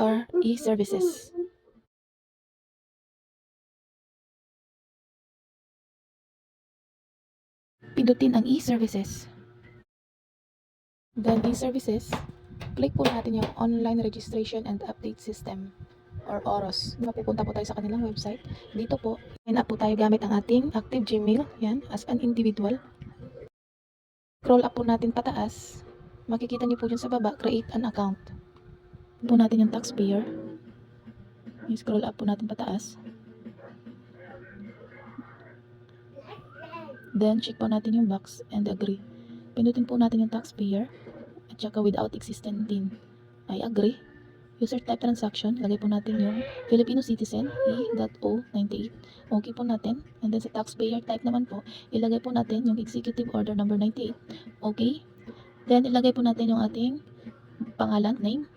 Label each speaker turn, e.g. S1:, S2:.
S1: our e-services. Pindutin ang e-services. Then e-services, click po natin yung online registration and update system or OROS. Mapupunta po tayo sa kanilang website. Dito po, sign up po tayo gamit ang ating active Gmail, yan, as an individual. Scroll up po natin pataas. Makikita niyo po dyan sa baba, create an account. Po natin yung taxpayer. I-scroll up po natin pataas. Then, check po natin yung box and agree. Pindutin po natin yung taxpayer at saka without existing din. I agree. User type transaction, lagay po natin yung Filipino citizen, E.O98. Okay po natin. And then sa taxpayer type naman po, ilagay po natin yung executive order number 98. Okay. Then ilagay po natin yung ating pangalan, name.